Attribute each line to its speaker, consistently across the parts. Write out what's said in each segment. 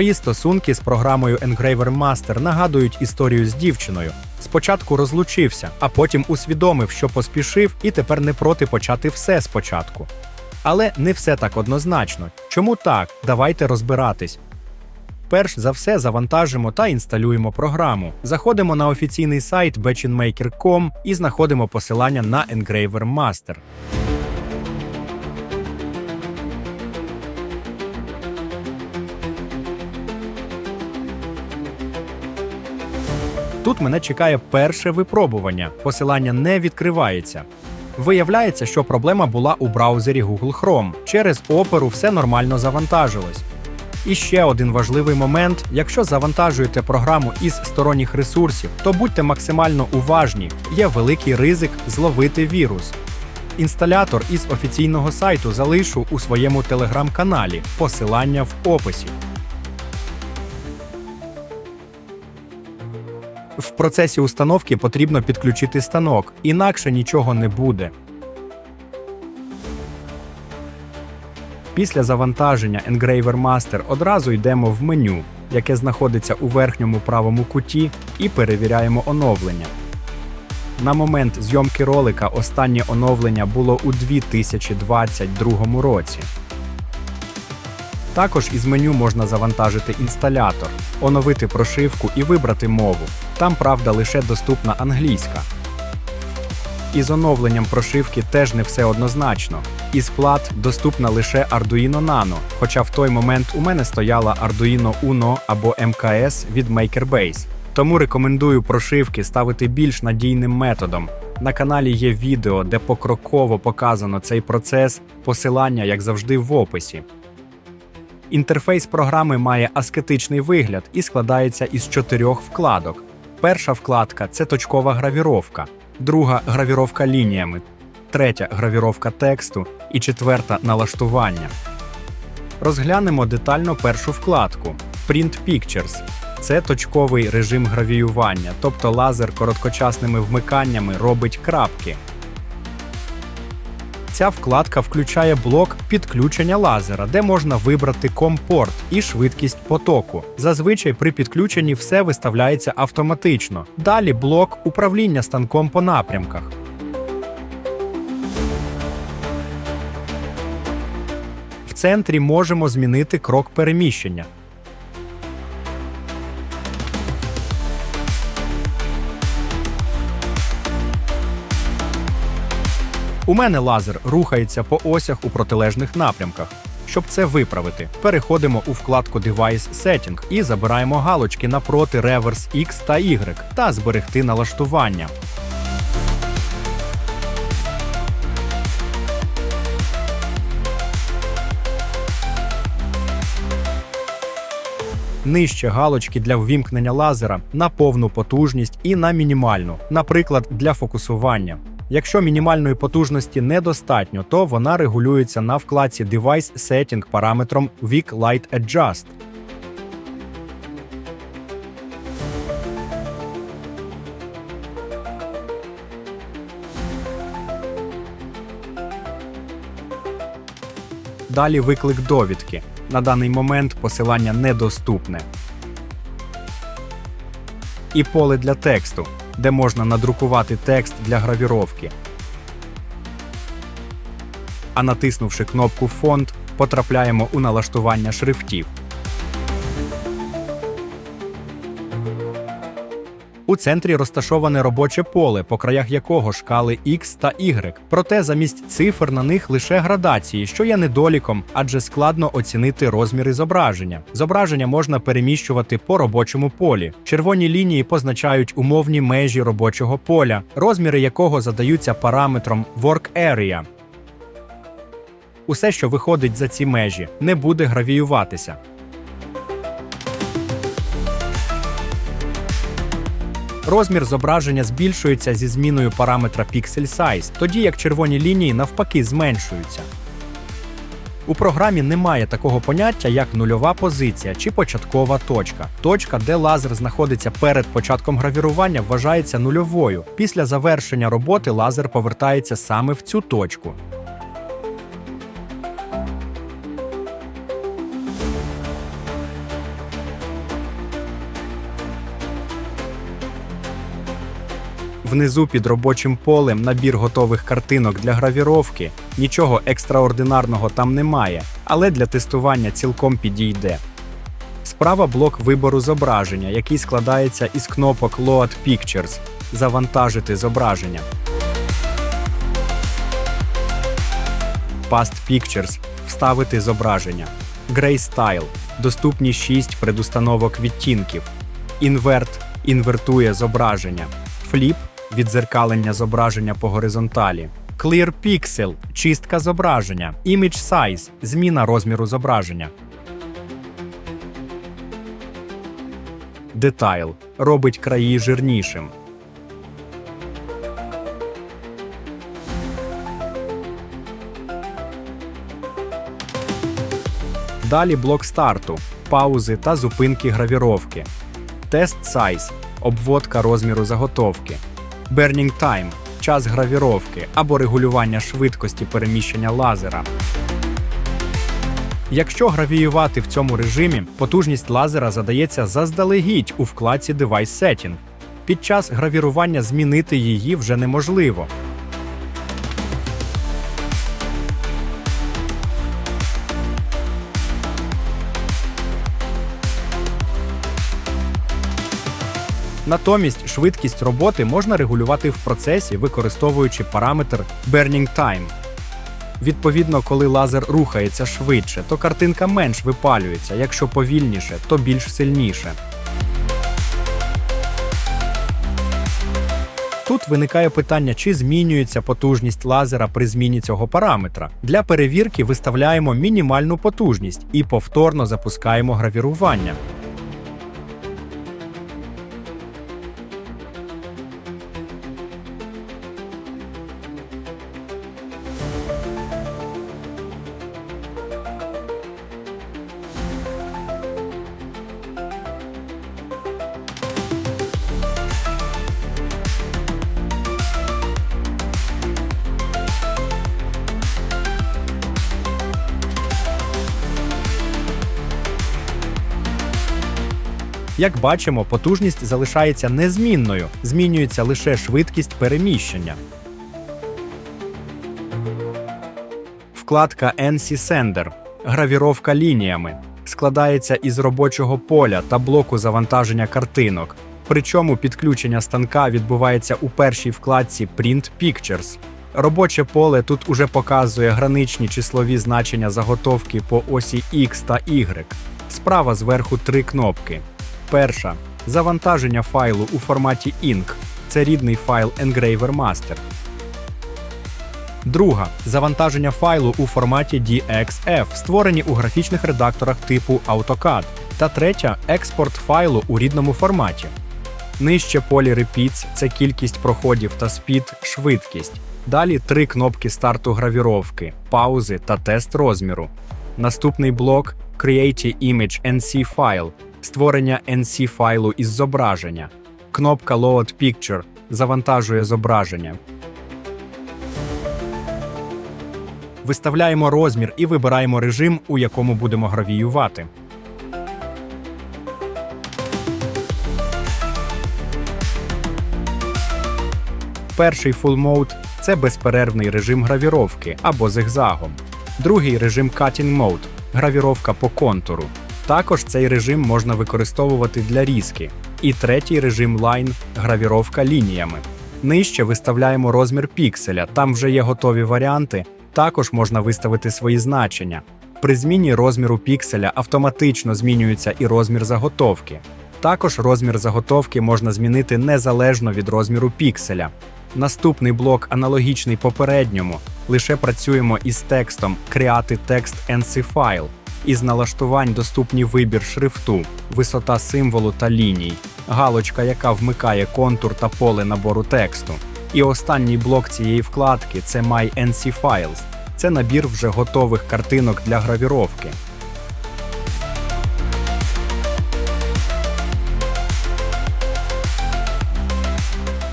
Speaker 1: Мої стосунки з програмою Engraver Master нагадують історію з дівчиною. Спочатку розлучився, а потім усвідомив, що поспішив, і тепер не проти почати все спочатку. Але не все так однозначно. Чому так? Давайте розбиратись. Перш за все завантажимо та інсталюємо програму. Заходимо на офіційний сайт batchinmaker.com і знаходимо посилання на Engraver Master. Тут мене чекає перше випробування. Посилання не відкривається. Виявляється, що проблема була у браузері Google Chrome. Через оперу все нормально завантажилось. І ще один важливий момент: якщо завантажуєте програму із сторонніх ресурсів, то будьте максимально уважні, є великий ризик зловити вірус. Інсталятор із офіційного сайту залишу у своєму телеграм-каналі, посилання в описі. В процесі установки потрібно підключити станок, інакше нічого не буде. Після завантаження Engraver Master одразу йдемо в меню, яке знаходиться у верхньому правому куті, і перевіряємо оновлення. На момент зйомки ролика останнє оновлення було у 2022 році. Також із меню можна завантажити інсталятор, оновити прошивку і вибрати мову. Там, правда, лише доступна англійська. Із оновленням прошивки теж не все однозначно. Із плат доступна лише Arduino Nano, хоча в той момент у мене стояла Arduino Uno або MKS від MakerBase. Тому рекомендую прошивки ставити більш надійним методом. На каналі є відео, де покроково показано цей процес, посилання, як завжди, в описі. Інтерфейс програми має аскетичний вигляд і складається із чотирьох вкладок. Перша вкладка це точкова гравіровка, друга гравіровка лініями, третя гравіровка тексту і четверта налаштування. Розглянемо детально першу вкладку Print Pictures. Це точковий режим гравіювання, тобто лазер короткочасними вмиканнями робить крапки. Ця вкладка включає блок підключення лазера, де можна вибрати компорт і швидкість потоку. Зазвичай при підключенні все виставляється автоматично. Далі блок управління станком по напрямках. В центрі можемо змінити крок переміщення. У мене лазер рухається по осях у протилежних напрямках. Щоб це виправити, переходимо у вкладку Device Setting і забираємо галочки напроти Reverse X та Y та зберегти налаштування. Нижче галочки для ввімкнення лазера на повну потужність і на мінімальну, наприклад, для фокусування. Якщо мінімальної потужності недостатньо, то вона регулюється на вкладці Device Setting параметром Weak Light Adjust. Далі виклик довідки. На даний момент посилання недоступне. І поле для тексту, де можна надрукувати текст для гравіровки. А натиснувши кнопку Фонд, потрапляємо у налаштування шрифтів. У центрі розташоване робоче поле, по краях якого шкали X та Y. Проте замість цифр на них лише градації, що є недоліком, адже складно оцінити розміри зображення. Зображення можна переміщувати по робочому полі. Червоні лінії позначають умовні межі робочого поля, розміри якого задаються параметром Work Area. Усе, що виходить за ці межі, не буде гравіюватися. Розмір зображення збільшується зі зміною параметра Pixel Size, тоді як червоні лінії навпаки зменшуються. У програмі немає такого поняття, як нульова позиція чи початкова точка. Точка, де лазер знаходиться перед початком гравірування, вважається нульовою. Після завершення роботи лазер повертається саме в цю точку. Внизу під робочим полем набір готових картинок для гравіровки. Нічого екстраординарного там немає, але для тестування цілком підійде. Справа блок вибору зображення, який складається із кнопок Load Pictures завантажити зображення. Past Pictures вставити зображення. Gray Style доступні 6 предустановок відтінків. Invert інвертує зображення. Flip відзеркалення зображення по горизонталі. Clear Pixel чистка зображення. Image Size зміна розміру зображення. Детайл робить краї жирнішим. Далі блок старту, паузи та зупинки гравіровки. Тест Size обводка розміру заготовки. Burning Time час гравіровки або регулювання швидкості переміщення лазера. Якщо гравіювати в цьому режимі, потужність лазера задається заздалегідь у вкладці Device Setting. Під час гравірування змінити її вже неможливо. Натомість швидкість роботи можна регулювати в процесі, використовуючи параметр Burning Time. Відповідно, коли лазер рухається швидше, то картинка менш випалюється, якщо повільніше, то більш сильніше. Тут виникає питання, чи змінюється потужність лазера при зміні цього параметра. Для перевірки виставляємо мінімальну потужність і повторно запускаємо гравірування. Як бачимо, потужність залишається незмінною, змінюється лише швидкість переміщення. Вкладка NC Sender гравіровка лініями складається із робочого поля та блоку завантаження картинок. Причому підключення станка відбувається у першій вкладці Print Pictures. Робоче поле тут уже показує граничні числові значення заготовки по осі X та Y. Справа зверху три кнопки. Перша завантаження файлу у форматі INC. Це рідний файл Engraver Master. Друга завантаження файлу у форматі DXF, створені у графічних редакторах типу AutoCAD. Та третя експорт файлу у рідному форматі. Нижче полі Repeats – це кількість проходів та спід, швидкість. Далі три кнопки старту гравіровки, паузи та тест розміру. Наступний блок Create Image NC File створення NC файлу із зображення. Кнопка Load Picture завантажує зображення. Виставляємо розмір і вибираємо режим, у якому будемо гравіювати. Перший Full Mode – це безперервний режим гравіровки або зигзагом. Другий режим Cutting Mode – гравіровка по контуру. Також цей режим можна використовувати для різки. І третій режим Line – гравіровка лініями. Нижче виставляємо розмір пікселя, там вже є готові варіанти. Також можна виставити свої значення. При зміні розміру пікселя автоматично змінюється і розмір заготовки. Також розмір заготовки можна змінити незалежно від розміру пікселя. Наступний блок аналогічний попередньому. Лише працюємо із текстом Create Text NC File. Із налаштувань доступні вибір шрифту, висота символу та ліній, галочка, яка вмикає контур та поле набору тексту. І останній блок цієї вкладки це My NC Files. Це набір вже готових картинок для гравіровки.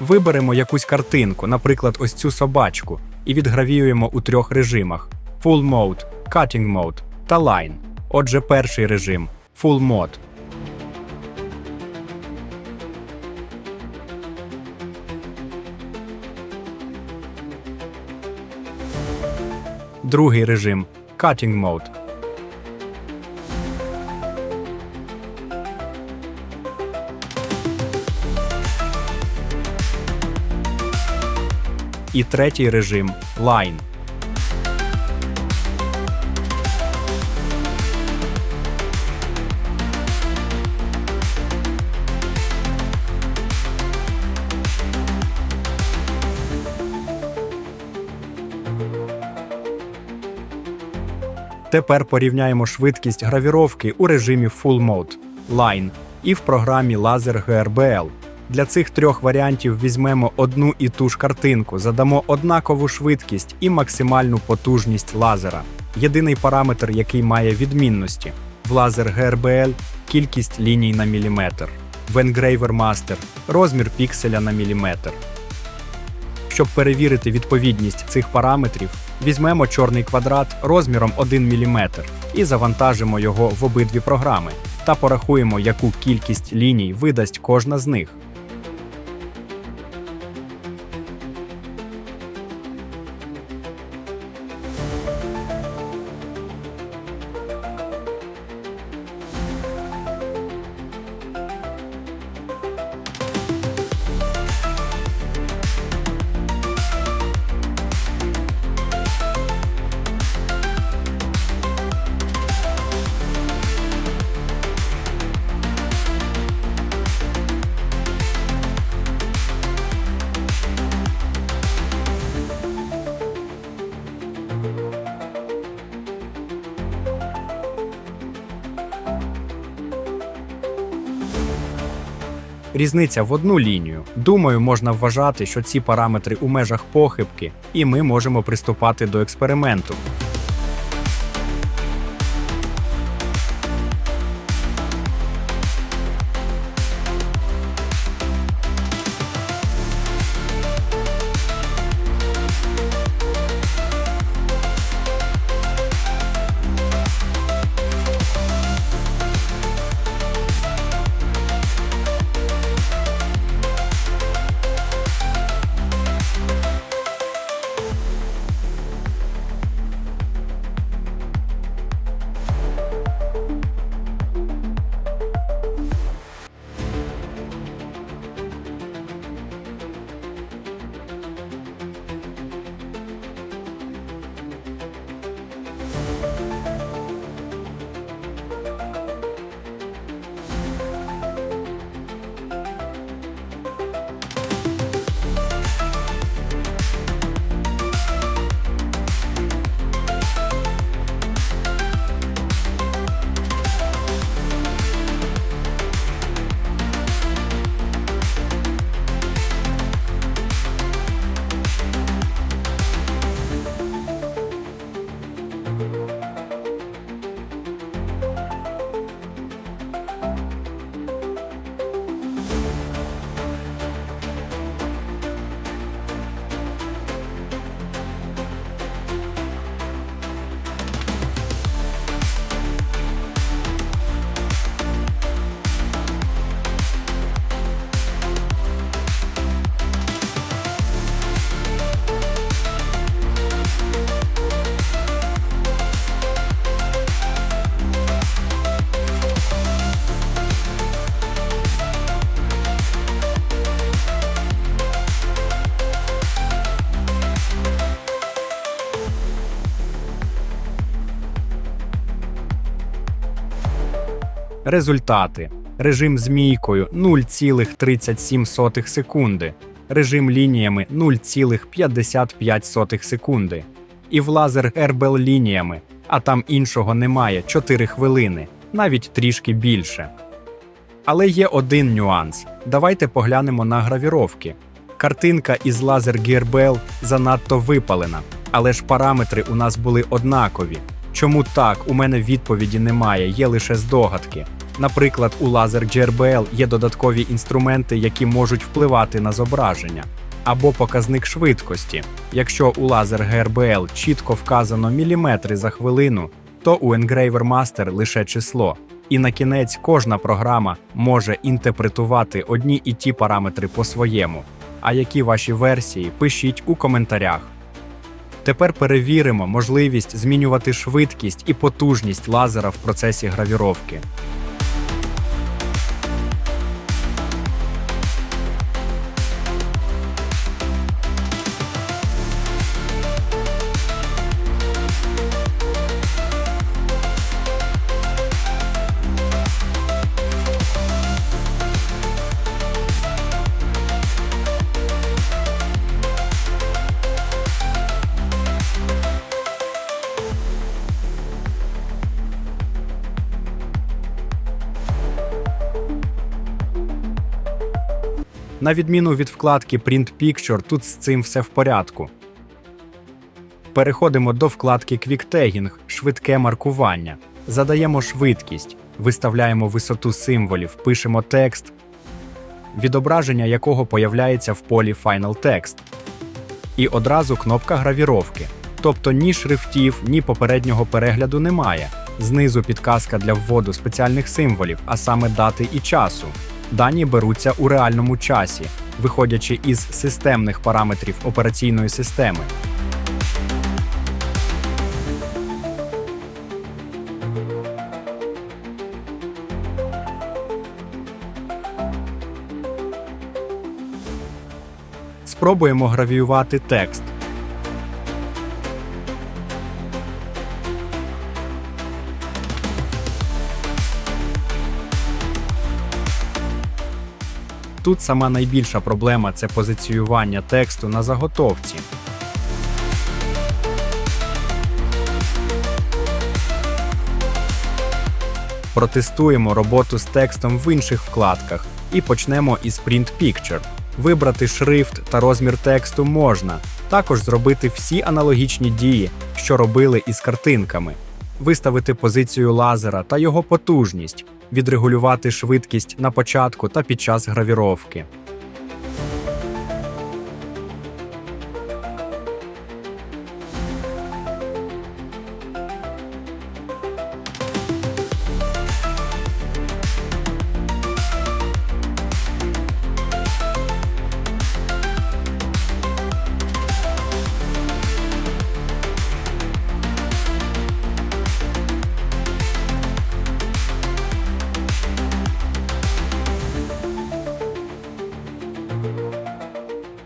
Speaker 1: Виберемо якусь картинку, наприклад, ось цю собачку, і відгравіюємо у трьох режимах: Full Mode, Cutting Mode та Line. Отже, перший режим Full Mode. Другий режим Cutting Mode. І третій режим Line. Тепер порівняємо швидкість гравіровки у режимі Full Mode Line і в програмі Laser GRBL. Для цих трьох варіантів візьмемо одну і ту ж картинку, задамо однакову швидкість і максимальну потужність лазера. Єдиний параметр, який має відмінності в Laser GRBL – кількість ліній на міліметр, в Engraver Master – розмір пікселя на міліметр. Щоб перевірити відповідність цих параметрів, візьмемо чорний квадрат розміром 1 мм і завантажимо його в обидві програми та порахуємо, яку кількість ліній видасть кожна з них. Різниця в одну лінію. Думаю, можна вважати, що ці параметри у межах похибки, і ми можемо приступати до експерименту. Результати: режим змійкою 0,37 секунди, режим лініями 0,55 секунди, і в лазер RBL лініями, а там іншого немає 4 хвилини, навіть трішки більше. Але є один нюанс. Давайте поглянемо на гравіровки. Картинка із лазер GRBL занадто випалена, але ж параметри у нас були однакові. Чому так? У мене відповіді немає, є лише здогадки. Наприклад, у лазер GRBL є додаткові інструменти, які можуть впливати на зображення, або показник швидкості. Якщо у лазер GRBL чітко вказано міліметри за хвилину, то у Engraver Master лише число. І на кінець кожна програма може інтерпретувати одні і ті параметри по-своєму. А які ваші версії, пишіть у коментарях. Тепер перевіримо можливість змінювати швидкість і потужність лазера в процесі гравіровки. На відміну від вкладки Print Picture, тут з цим все в порядку. Переходимо до вкладки Quick Tagging – швидке маркування. Задаємо швидкість, виставляємо висоту символів, пишемо текст, відображення якого появляється в полі Final Text. І одразу кнопка гравіровки. Тобто ні шрифтів, ні попереднього перегляду немає. Знизу підказка для вводу спеціальних символів, а саме дати і часу. Дані беруться у реальному часі, виходячи із системних параметрів операційної системи. Спробуємо гравіювати текст. Тут сама найбільша проблема це позиціювання тексту на заготовці. Протестуємо роботу з текстом в інших вкладках і почнемо із Print Picture. Вибрати шрифт та розмір тексту можна, також зробити всі аналогічні дії, що робили із картинками, виставити позицію лазера та його потужність, відрегулювати швидкість на початку та під час гравіровки.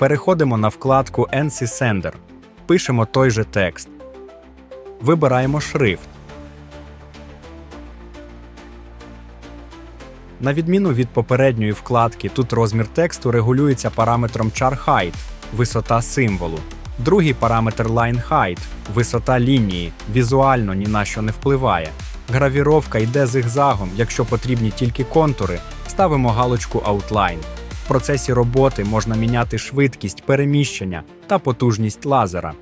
Speaker 1: Переходимо на вкладку NC Sender. Пишемо той же текст. Вибираємо шрифт. На відміну від попередньої вкладки, тут розмір тексту регулюється параметром char height – висота символу. Другий параметр line height – висота лінії, візуально ні на що не впливає. Гравіровка йде зигзагом, якщо потрібні тільки контури, ставимо галочку Outline. Процесі роботи можна міняти швидкість переміщення та потужність лазера.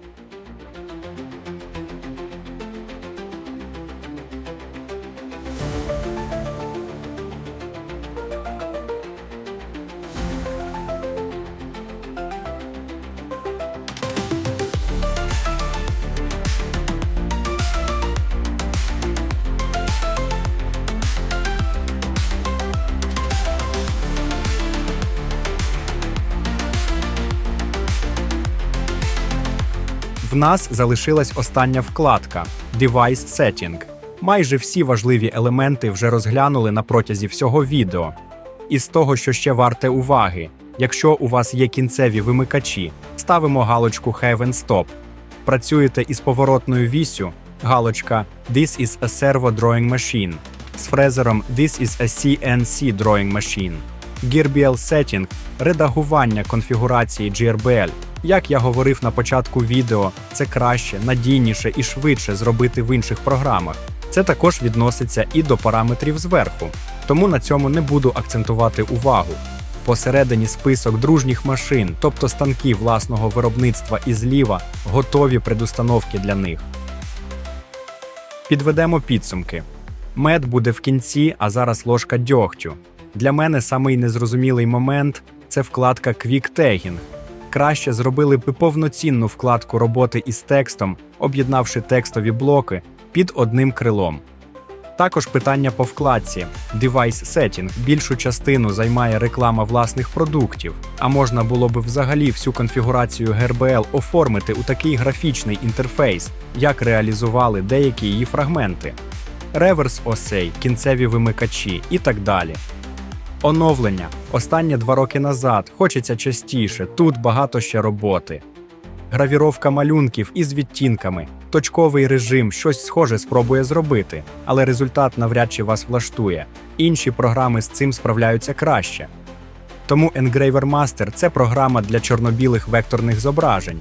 Speaker 1: Нас залишилась остання вкладка Device Setting. Майже всі важливі елементи вже розглянули на протязі всього відео. І з того, що ще варте уваги, якщо у вас є кінцеві вимикачі, ставимо галочку Have and Stop. Працюєте із поворотною вісю, галочка This is a Servo Drawing Machine з фрезером This is a CNC Drawing Machine. GearBL Setting – редагування конфігурації GRBL. Як я говорив на початку відео, це краще, надійніше і швидше зробити в інших програмах. Це також відноситься і до параметрів зверху, тому на цьому не буду акцентувати увагу. Посередині список дружніх машин, тобто станки власного виробництва і зліва, готові предустановки для них. Підведемо підсумки. Мед буде в кінці, а зараз ложка дьогтю. Для мене самий незрозумілий момент це вкладка Quick Tagging. Краще зробили б повноцінну вкладку роботи із текстом, об'єднавши текстові блоки під одним крилом. Також питання по вкладці. Device Setting більшу частину займає реклама власних продуктів, а можна було б взагалі всю конфігурацію GRBL оформити у такий графічний інтерфейс, як реалізували деякі її фрагменти. Реверс осей, кінцеві вимикачі і так далі. Оновлення. Останні два роки назад. Хочеться частіше. Тут багато ще роботи. Гравіровка малюнків із відтінками. Точковий режим щось схоже спробує зробити, але результат навряд чи вас влаштує. Інші програми з цим справляються краще. Тому Engraver Master – це програма для чорно-білих векторних зображень.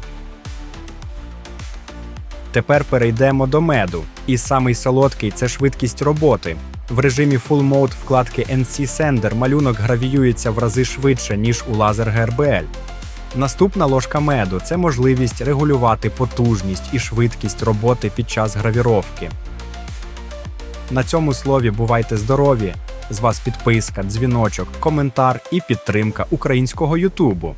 Speaker 1: Тепер перейдемо до меду. І самий солодкий це швидкість роботи. В режимі Full Mode вкладки NC Sender малюнок гравіюється в рази швидше, ніж у лазер GRBL. Наступна ложка меду це можливість регулювати потужність і швидкість роботи під час гравіровки. На цьому слові бувайте здорові! З вас підписка, дзвіночок, коментар і підтримка українського Ютубу.